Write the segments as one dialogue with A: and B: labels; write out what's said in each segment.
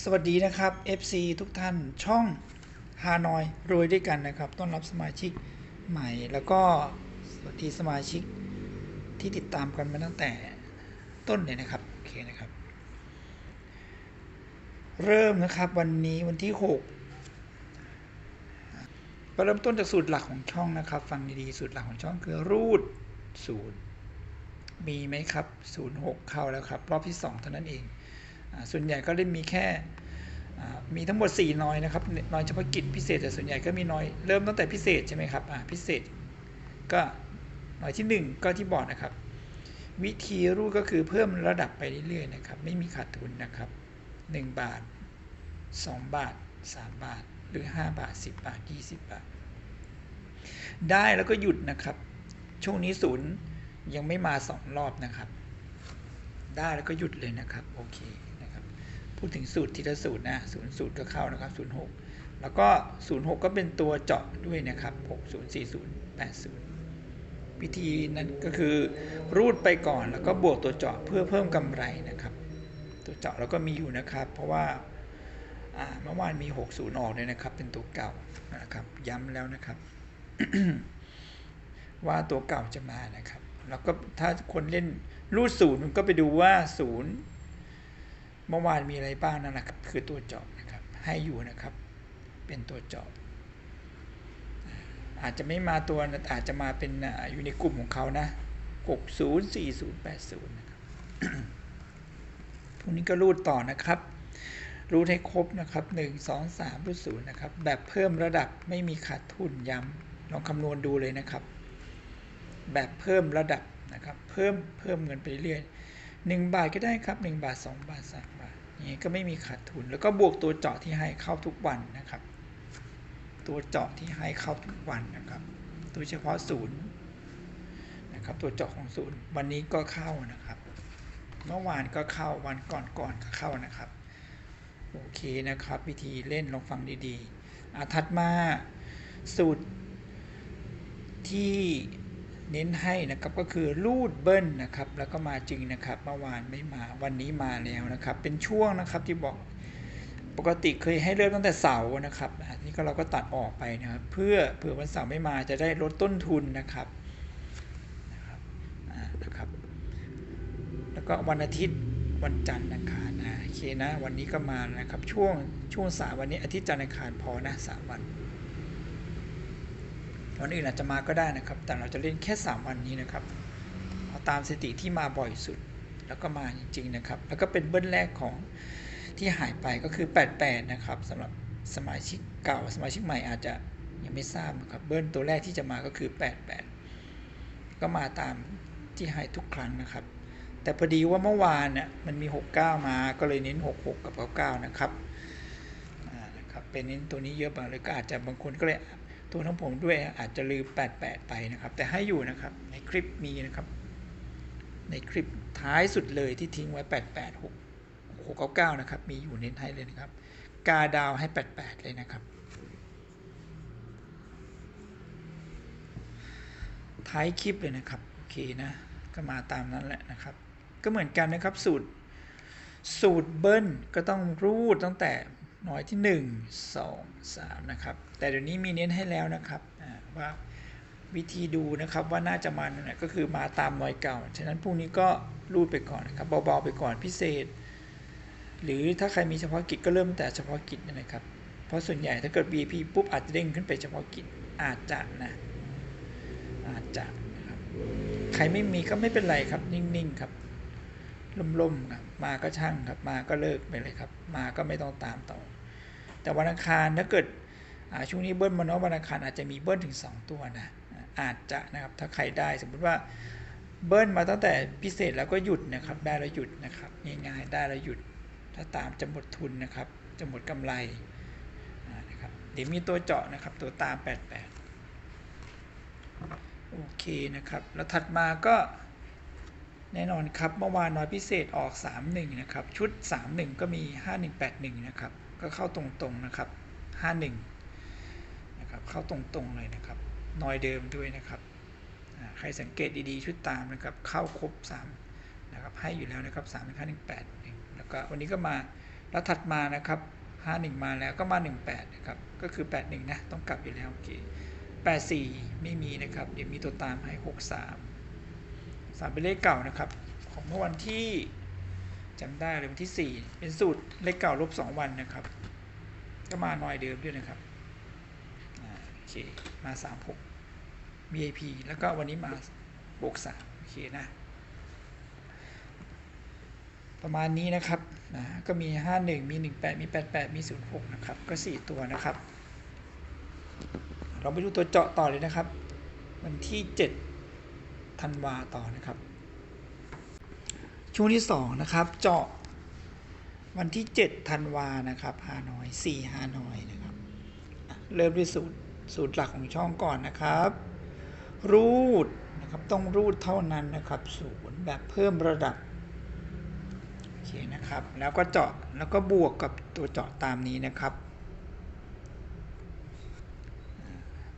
A: สวัสดีนะครับ FC ทุกท่านช่องฮานอยรวยด้วยกันนะครับ ต้อนรับสมาชิกใหม่ แล้วก็สวัสดีสมาชิกที่ติดตามกันมาตั้งแต่ต้นเลยนะครับ โอเคนะครับ เริ่มนะครับวันนี้วันที่6กเริ่มต้นจากสูตรหลักของช่องนะครับ ฟังดีๆสูตรหลักของช่องคือรูดศูนย์มีไหมครับ 06 เข้าแล้วครับ รอบที่ 2 เท่านั้นเอง ส่วนใหญ่ก็ได้มีแค่มีทั้งหมด 4 น้อยนะครับน้อยเฉพาะกิจพิเศษแต่ส่วนใหญ่ก็มีน้อยเริ่มตั้งแต่พิเศษใช่ไหมครับอ่าพิเศษก็น้อยที่ 1 ก็ที่บอกนะครับ วิธีรูดก็คือเพิ่มระดับไปเรื่อยๆนะครับ ไม่มีขาดทุนนะครับ 1 บาท 2 บาท 3 บาท หรือ 5 บาท 10 บาท 20 บาท ได้แล้วก็หยุดนะครับ ช่วงนี้ศูนย์ยังไม่มา 2 รอบนะครับ ได้แล้วก็หยุดเลยนะครับ โอเค พูดถึงสูตรทีละสูตรนะศูนย์สูตรก็เข้านะครับ06แล้วก็ 06 ก็เป็นตัวเจาะด้วยนะครับ 60 40 80 วิธีนั้นก็คือรูดไปก่อนแล้วก็บวกตัวเจาะเพื่อเพิ่มกำไรนะครับ ตัวเจาะเราก็มีอยู่นะครับ เพราะว่าเมื่อวานมี 60 ออกเลยนะครับ เป็นตัวเก่านะครับ ย้ำแล้วนะครับ ว่าตัวเก่าจะมานะครับ แล้วก็ถ้าคนเล่นรูดศูนย์มันก็ไปดูว่าศูนย์ เมื่อวานมีอะไรบ้างนั่นแหละครับคือตัวเจาะนะครับ ให้อยู่นะครับ เป็นตัวเจาะอาจจะไม่มาตัวอาจจะมาเป็นอยู่ในกลุ่มของเขานะ 60 40 80 นะครับพวกนี้ก็รูดต่อนะครับ รูดให้ครบนะครับ 1 2 3รูดศูนย์นะครับ แบบเพิ่มระดับไม่มีขาดทุนย้ำลองคำนวณดูเลยนะครับ แบบเพิ่มระดับนะครับ เพิ่มเพิ่มเงินไปเรื่อยหนึ่งบาทก็ได้ครับหนึ่งบาทสองบาทสามบาท นี้ก็ไม่มีขาดทุน แล้วก็บวกตัวเจาะที่ให้เข้าทุกวันนะครับ ตัวเจาะที่ให้เข้าทุกวันนะครับโดยเฉพาะศูนย์นะครับ ตัวเจาะของศูนย์วันนี้ก็เข้านะครับ เมื่อวานก็เข้าวันก่อนก่อนก็เข้านะครับ โอเคนะครับ วิธีเล่นลองฟังดีๆอะถัดมาสูตรที่ เน้นให้นะครับก็คือรูดเบิ้ลนะครับแล้วก็มาจริงนะครับเมื่อวานไม่มาวันนี้มาแล้วนะครับ เป็นช่วงนะครับที่บอกปกติเคยให้เลือกตั้งแต่เสาร์นะครับอันนี้ก็เราก็ตัดออกไปนะครับเพื่อเผื่อวันเสาร์ไม่มาจะได้ลดต้นทุนนะครับนะครับอ่านะครับ แล้วก็วันอาทิตย์วันจันทร์อังคารนะโอเคนะวันนี้ก็มานะครับช่วงช่วงสามวันนี้อาทิตย์จันทร์อังคารพอนะสามวัน วันอื่นอาจจะมาก็ได้นะครับ แต่เราจะเล่นแค่ 3 วันนี้นะครับเอาตามสถิติที่มาบ่อยสุด แล้วก็มาจริงๆนะครับ แล้วก็เป็นเบิ้ลแรกของที่หายไปก็คือ 88 นะครับสำหรับสมาชิกเก่าสมาชิกใหม่อาจจะยังไม่ทราบนะครับเบิ้ลตัวแรกที่จะมาก็คือ 88 ก็มาตามที่ให้ทุกครั้งนะครับ แต่พอดีว่าเมื่อวานเนี่ยมันมี 69 มาก็เลยเน้น 66 กับ 99 นะครับนะครับเป็นเน้นตัวนี้เยอะบางเลยก็อาจจะบางคนก็เลย ตัวทั้งผมด้วยอาจจะลืม 88 ไปนะครับ แต่ให้อยู่นะครับในคลิปมีนะครับ ในคลิปท้ายสุดเลยที่ทิ้งไว้ 88 6 699 นะครับ มีอยู่เน้นให้เลยนะครับ กาดาวให้ 88 เลยนะครับ ท้ายคลิปเลยนะครับ โอเคนะ ก็มาตามนั้นแหละนะครับ ก็เหมือนกันนะครับสูตรสูตรเบิ้ลก็ต้องรูดตั้งแต่ น้อยที่ 1 2 3 นะครับ แต่เดี๋ยวนี้มีเน้นให้แล้วนะครับว่าวิธีดูนะครับว่าน่าจะมาเนี่ยก็คือมาตามน้อยเก่า ฉะนั้นพรุ่งนี้ก็รูดไปก่อนนะครับเบาๆไปก่อนพิเศษ หรือถ้าใครมีเฉพาะกิจก็เริ่มแต่เฉพาะกิจนะครับ เพราะส่วนใหญ่ถ้าเกิด VIP ปุ๊บอาจจะเด้งขึ้นไปเฉพาะกิจอาจจะนะอาจจะนะครับใครไม่มีก็ไม่เป็นไรครับ นิ่งๆครับล่มๆครับมาก็ช่างครับมาก็เลิกไปเลยครับ มาก็ไม่ต้องตามต่อ แต่วันอังคารถ้าเกิดช่วงนี้เบิ้ลมาเนาะวันอังคารอาจจะมีเบิ้ลถึง 2 ตัวนะอาจจะนะครับถ้าใครได้สมมุติว่าเบิ้ลมาตั้งแต่พิเศษแล้วก็หยุดนะครับ ได้แล้วหยุดนะครับง่ายๆได้แล้วหยุด ถ้าตามจะหมดทุนนะครับ จะหมดกำไรนะครับเดี๋ยวมีตัวเจาะนะครับ ตัวตาม 88 โอเคนะครับ แล้วถัดมาก็แน่นอนครับเมื่อวานน้อยพิเศษออก 31 นะครับ ชุด 31 ก็มี 5181 นะครับ ก็เข้าตรงๆนะครับ 51 นะครับ เข้าตรงๆเลยนะครับ นอยเดิมด้วยนะครับ ใครสังเกตดีๆชุดตามนะครับ เข้าครบ 3 นะครับ ให้อยู่แล้วนะครับ3 5 1 8 1แล้วก็วันนี้ก็มาแล้วถัดมานะครับ 51 มาแล้วก็มา 18 นะครับ ก็คือ 81 นะ ต้องกลับอยู่แล้วโอเค84 ไม่มีนะครับ เดี๋ยวมีตัวตามให้ 63 3 เป็นเลขเก่านะครับ ของเมื่อวันที่ จำได้เลยวันที่ 4 เป็นสูตรเลขเก่าลบ2วันนะครับ ก็มาหน่อยเดิมด้วยนะครับอ่าโอเคมา 36 VIP แล้วก็วันนี้มาบวก3โอเคนะประมาณนี้นะครับนะก็มี 51 มี 18 มี 88 มี 06 นะครับ ก็ 4 ตัวนะครับ เราไปดูตัวเจาะต่อเลยนะครับ วันที่ 7 ธันวาต่อนะครับ ช่วงที่2นะครับ เจาะวันที่7ธันวานะครับฮานอย4ฮานอยนะครับ เริ่มด้วยสูตรสูตรหลักของช่องก่อนนะครับ รูดนะครับต้องรูดเท่านั้นนะครับศูนย์แบบเพิ่มระดับโอเคนะครับ แล้วก็เจาะแล้วก็บวกกับตัวเจาะตามนี้นะครับ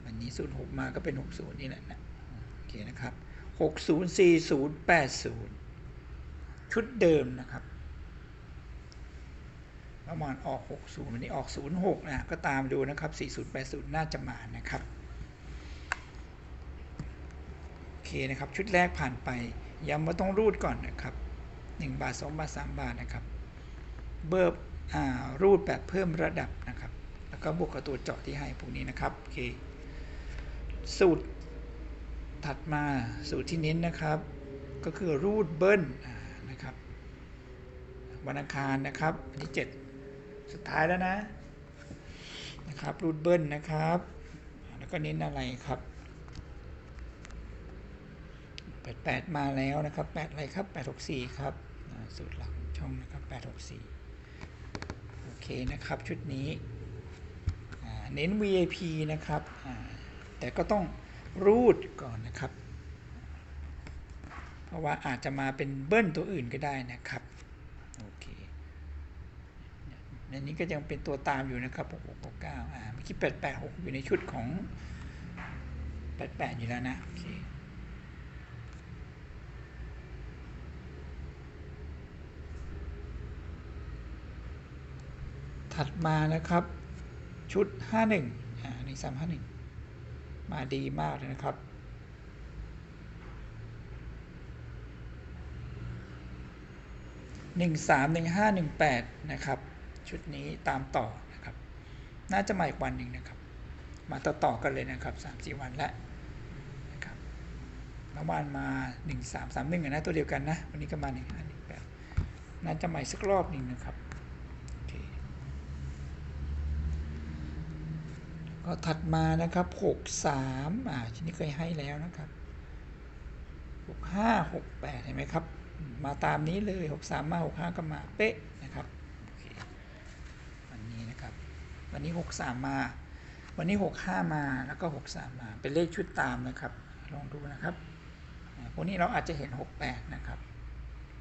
A: วันนี้06มาก็เป็น60นี่แหละนะโอเคนะครับ60 40 80 ชุดเดิมนะครับประมาณออก 60วันนี้ออก 06 นะ ก็ตามดูนะครับ 40 80 น่าจะมานะครับ โอเคนะครับ ชุดแรกผ่านไป ย้ำว่าต้องรูดก่อนนะครับ 1 บาท 2 บาท 3 บาทนะครับ เบิร์รูดแบบเพิ่มระดับนะครับ แล้วก็บวกกับตัวเจาะที่ให้พวกนี้นะครับ โอเค สูตรถัดมาสูตรที่เน้นนะครับ ก็คือรูดเบิ้ล นะครับ วันอังคารนะครับวันที่ 7 สุดท้ายแล้วนะนะครับรูดเบิ้ลนะครับ แล้วก็เน้นอะไรครับ88มาแล้วนะครับ8อะไรครับ864ครับสูตรหลักของช่องนะครับ864โอเคนะครับชุดนี้เน้น VIP นะครับแต่ก็ต้องรูดก่อนนะครับ ราะว่าอาจจะมาเป็นเบิ้ลตัวอื่นก็ได้นะครับโอเคในนี้ก็ยังเป็นตัวตามอยู่นะครับ6669อ่าเมื่อกี้886 อยู่ในชุดของ 88 อยู่แล้วนะโอเคถัดมานะครับ ชุด 51อ่า1 3 5 1 มาดีมากเลยนะครับ 13 15 18 นะครับ ชุดนี้ตามต่อนะครับ น่าจะมาอีกวันหนึ่งนะครับ มาต่อต่อกันเลยนะครับ 3 4 วันแล้วนะครับเมื่อวานมา 1 3 3 1นะตัวเดียวกันนะ วันนี้ก็มา 1 5 1 8 น่าจะใหม่สักรอบหนึ่งนะครับก็ถัดมานะครับ 63 อ่าชิ้นนี้เคยให้แล้วนะครับ 65 68 เห็นไหมครับ มาตามนี้เลย 63 มา 65 ก็มาเป๊ะนะครับวันนี้นะครับ วันนี้ 63 มา วันนี้ 65 มาแล้วก็ 63 มา เป็นเลขชุดตามนะครับ ลองดูนะครับพวกนี้เราอาจจะเห็น 68 นะครับ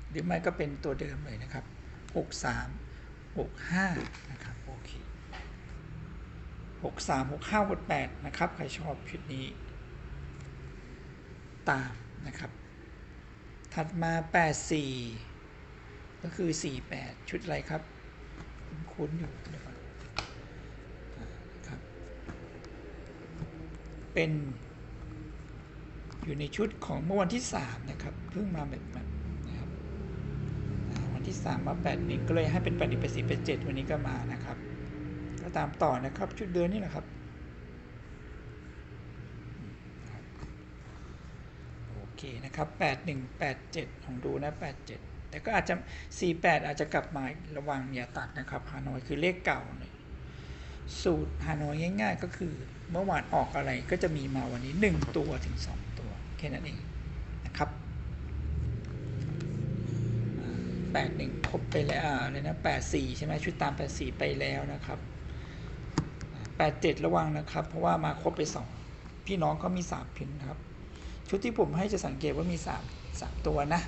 A: หรือไม่ก็เป็นตัวเดิมเลยนะครับ 63 65 นะครับโอเค63 65 68 นะครับ ใครชอบชุดนี้ ตามนะครับ ถัดมา 84 ก็คือ 48 ชุดอะไรครับ คุ้นอยู่นอ่าครับเป็น อยู่ในชุดของเมื่อวันที่ 3 นะครับ เพิ่งมาแบบแบบนะครับวันที่ 3 มา8 1ก็เลยให้เป็น8 1 8 4 8 7วันนี้ก็มานะครับ ก็ตามต่อนะครับ ชุดเดือนนี่แหละครับ โอ เคนะครับ 8187ของดูนะ 87 แต่ก็อาจจะ 48 อาจจะกลับมาระวังอย่าตัดนะครับฮานอยคือเลขเก่าเนี่ยสูตรฮานอยง่ายๆ ก็คือเมื่อวานออกอะไรก็จะมีมาวันนี้ 1 ตัวถึง 2 ตัว แค่นั้นเองนะครับ 81 ครบไปแล้วอ่าเลยนะ 84 ใช่ไหมชุดตาม 84 ไปแล้วนะครับ 87 ระวังนะครับ เพราะว่ามาครบไป 2 พี่น้องเขามี 3 พินครับ ชุดที่ผมให้จะสังเกตว่ามีสามสามตัวนะ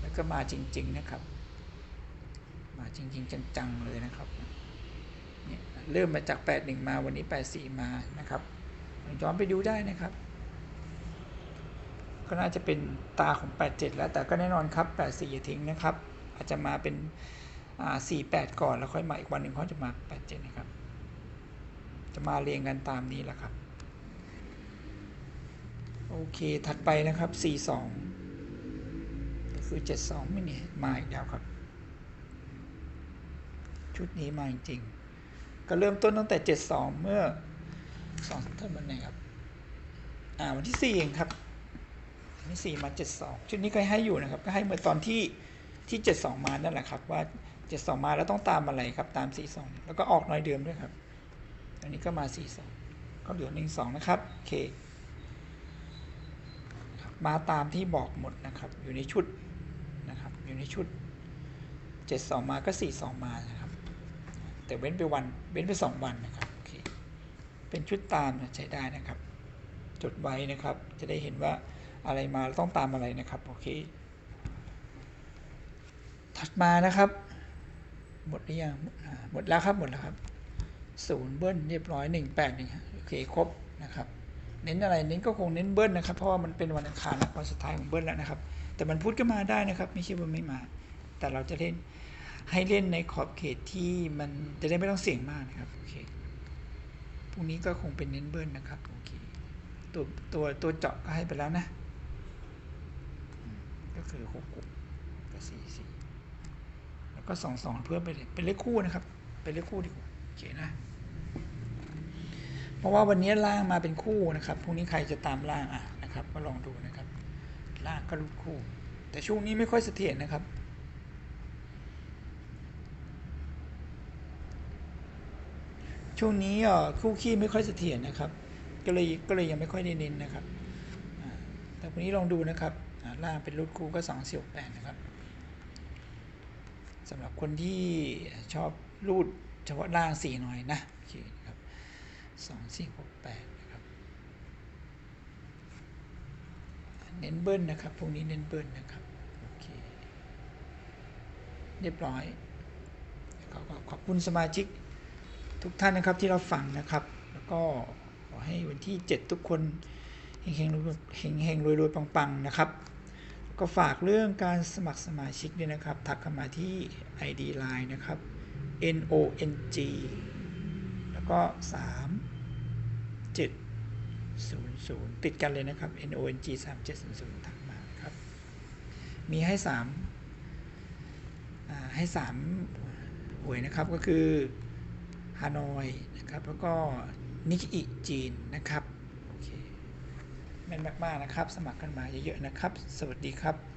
A: แล้วก็มาจริง ๆนะครับ มาจริง ๆ จัง ๆ เลยนะครับเนี่ยเริ่มมาจาก 81 มาวันนี้ 84 มานะครับย้อนไปดูได้นะครับ ก็น่าจะเป็นตาของ 87 แล้วแต่ก็แน่นอนครับ 84อย่าทิ้งนะครับ อาจจะมาเป็นอ่าสี่แปดก่อนแล้วค่อยมาอีกวันหนึ่งเขาจะมาแปดเจ็ดนะครับ จะมาเรียงกันตามนี้แหละครับ โอเค ถัดไปนะครับสี่สองก็คือเจ็ดสองไม่เนี่ยมาอีกแล้วครับ ชุดนี้มาจริงๆก็เริ่มต้นตั้งแต่เจ็ดสองเมื่อสองท่านวันไหนครับ อ่า วันที่สี่เองครับวันที่สี่มาเจ็ดสองชุดนี้ก็ให้อยู่นะครับ ก็ให้เมื่อตอนที่ที่เจ็ดสองมานั่นแหละครับ ว่าเจ็ดสองมาแล้วต้องตามอะไรครับ ตามสี่สองแล้วก็ออกน้อยเดิมด้วยครับ อันนี้ก็มาสี่สองก็เหลือหนึ่งสองนะครับ โอเค มาตามที่บอกหมดนะครับ อยู่ในชุดนะครับ อยู่ในชุดเจ็ดสองมาก็สี่สองมานะครับ แต่เว้นไปวันเว้นไปสองวันนะครับโอเคเป็นชุดตามใช้ได้นะครับ จดไว้นะครับ จะได้เห็นว่าอะไรมาต้องตามอะไรนะครับโอเค ถัดมานะครับ หมดหรือยังหมดแล้วครับหมดแล้วครับศูนย์เบิ้ลเรียบร้อยหนึ่งแปดหนึ่งโอเคครบนะครับ เน้นอะไรเน้นก็คงเน้นเบิ้ลนะครับเพราะว่ามันเป็นวันอังคารนะวันสุดท้ายของเบิ้ลแล้วนะครับ แต่มันพุธก็มาได้นะครับ ไม่ใช่ว่าไม่มา แต่เราจะเล่นให้เล่นในขอบเขตที่มันจะได้ไม่ต้องเสี่ยงมากนะครับโอเคพรุ่งนี้ก็คงเป็นเน้นเบิ้ลนะครับโอเคตัวตัวตัวเจาะก็ให้ไปแล้วนะ ก็คือหกกับสี่สี่แล้วก็สองสองเพิ่มไปเลยเป็นเลขคู่นะครับ เป็นเลขคู่ดีกว่าโอเคนะ ราะว่าวันนี้ล่างมาเป็นคู่นะครับพรุ่งนี้ใครจะตามล่างอะนะครับก็ลองดูนะครับ ล่างก็รูดคู่ แต่ช่วงนี้ไม่ค่อยเสถียรนะครับช่วงนี้อ่อคู่ขี้ไม่ค่อยเสถียรนะครับ ก็เลยก็เลยยังไม่ค่อยได้เน้นนะครับอ่าแต่วันนี้ลองดูนะครับล่างเป็นรูดคู่ก็สองสี่แปดนะครับสำหรับคนที่ชอบรูดเฉพาะล่างสี่หน่อยนะโอเคครับ สองสี่หกแปดนะครับ เน้นเบิ้ลนะครับ พวกนี้เน้นเบิ้ลนะครับ โอเค เรียบร้อย ขอขอบคุณสมาชิกทุกท่านนะครับที่เราฟังนะครับ แล้วก็ขอให้วันที่ 7 ทุกคนเฮงเฮงรวยเฮงเฮงรวยรวยปังปังนะครับ ก็ฝากเรื่องการสมัครสมาชิกด้วยนะครับ ทักเข้ามาที่ ID Line นะครับ N O N G แล้วก็3 7 0 0ติดกันเลยนะครับ N O N G 3 7 0 0ทักมาครับ มีให้3อ่าให้3หวยนะครับก็คือฮานอยนะครับ แล้วก็นิกอิจีนนะครับโอเคแม่นมากๆนะครับ สมัครกันมาเยอะๆนะครับ สวัสดีครับ